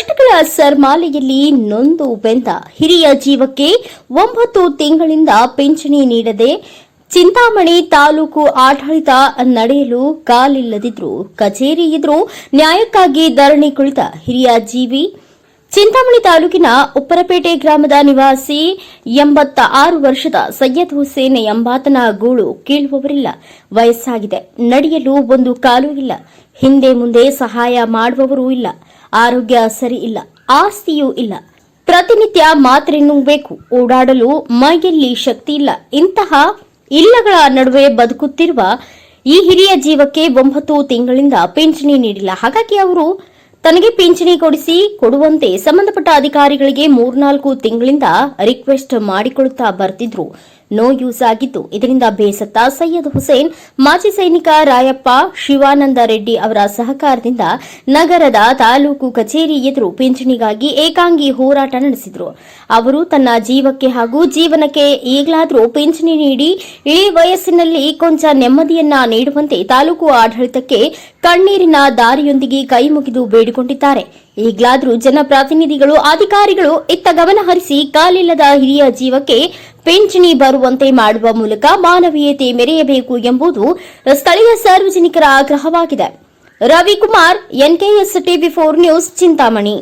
ಕಷ್ಟಗಳ ಸರ್ಮಾಲೆಯಲ್ಲಿ ನೊಂದು ಬೆಂದ ಹಿರಿಯ ಜೀವಕ್ಕೆ ಒಂಬತ್ತು ತಿಂಗಳಿಂದ ಪಿಂಚಣಿ ನೀಡದೆ ಚಿಂತಾಮಣಿ ತಾಲೂಕು ಆಡಳಿತ ನಡೆಯಲು ಕಾಲಿಲ್ಲದಿದ್ರು ಕಚೇರಿ ಎದುರು ನ್ಯಾಯಕ್ಕಾಗಿ ಧರಣಿ ಕುಳಿತ ಹಿರಿಯ ಜೀವಿ. ಚಿಂತಾಮಣಿ ತಾಲೂಕಿನ ಉಪ್ಪರಪೇಟೆ ಗ್ರಾಮದ ನಿವಾಸಿ ಎಂಬತ್ತ ಆರು ವರ್ಷದ ಸೈಯದ್ ಹುಸೇನ್ ಎಂಬಾತನ ಗೂಳು ಕೀಳುವವರಿಲ್ಲ. ವಯಸ್ಸಾಗಿದೆ, ನಡೆಯಲು ಒಂದು ಕಾಲು ಇಲ್ಲ. ಹಿಂದೆ ಮುಂದೆ ಸಹಾಯ ಮಾಡುವವರೂ ಇಲ್ಲ. ಆರೋಗ್ಯ ಸರಿ ಇಲ್ಲ, ಆಸ್ತಿಯೂ ಇಲ್ಲ. ಪ್ರತಿನಿತ್ಯ ಮಾತ್ರೆ ನುಂಗಬೇಕು, ಓಡಾಡಲು ಮೈಯಲ್ಲಿ ಶಕ್ತಿ ಇಲ್ಲ. ಇಂತಹ ಇಲ್ಲಗಳ ನಡುವೆ ಬದುಕುತ್ತಿರುವ ಈ ಹಿರಿಯ ಜೀವಕ್ಕೆ ಒಂಬತ್ತು ತಿಂಗಳಿಂದ ಪಿಂಚಣಿ ನೀಡಿಲ್ಲ. ಹಾಗಾಗಿ ಅವರು ತನಗೆ ಪಿಂಚಣಿ ಕೊಡಿಸಿ ಕೊಡುವಂತೆ ಸಂಬಂಧಪಟ್ಟ ಅಧಿಕಾರಿಗಳಿಗೆ ಮೂರ್ನಾಲ್ಕು ತಿಂಗಳಿಂದ ರಿಕ್ವೆಸ್ಟ್ ಮಾಡಿಕೊಳ್ಳುತ್ತಾ ಬರ್ತಿದ್ರು. ನೋ ಯೂಸ್ ಆಗಿದ್ದು ಇದರಿಂದ ಬೇಸತ್ತ ಸೈಯದ್ ಹುಸೇನ್, ಮಾಜಿ ಸೈನಿಕ ರಾಯಪ್ಪ, ಶಿವಾನಂದ ರೆಡ್ಡಿ ಅವರ ಸಹಕಾರದಿಂದ ನಗರದ ತಾಲೂಕು ಕಚೇರಿ ಎದುರು ಪಿಂಚಣಿಗಾಗಿ ಏಕಾಂಗಿ ಹೋರಾಟ ನಡೆಸಿದರು. ಅವರು ತನ್ನ ಜೀವಕ್ಕೆ ಹಾಗೂ ಜೀವನಕ್ಕೆ ಈಗಲಾದರೂ ಪಿಂಚಣಿ ನೀಡಿ ಇಳಿ ವಯಸ್ಸಿನಲ್ಲಿ ಕೊಂಚ ನೆಮ್ಮದಿಯನ್ನ ನೀಡುವಂತೆ ತಾಲೂಕು ಆಡಳಿತಕ್ಕೆ ಕಣ್ಣೀರಿನ ದಾರಿಯೊಂದಿಗೆ ಕೈ ಮುಗಿದು ಬೇಡಿಕೊಂಡಿದ್ದಾರೆ. ಈಗಲಾದರೂ ಜನಪ್ರತಿನಿಧಿಗಳು, ಅಧಿಕಾರಿಗಳು ಇತ್ತ ಗಮನ ಹರಿಸಿ ಕಾಲಿಲ್ಲದ ಹಿರಿಯ ಜೀವಕ್ಕೆ ಪಿಂಚಣಿ ಬರುವಂತೆ ಮಾಡುವ ಮೂಲಕ ಮಾನವೀಯತೆ ಮೆರೆಯಬೇಕು ಎಂಬುದು ಸ್ಥಳೀಯ ಸಾರ್ವಜನಿಕರ ಆಗ್ರಹವಾಗಿದೆ. Ravikumar, NKS TV four news, Chintamani.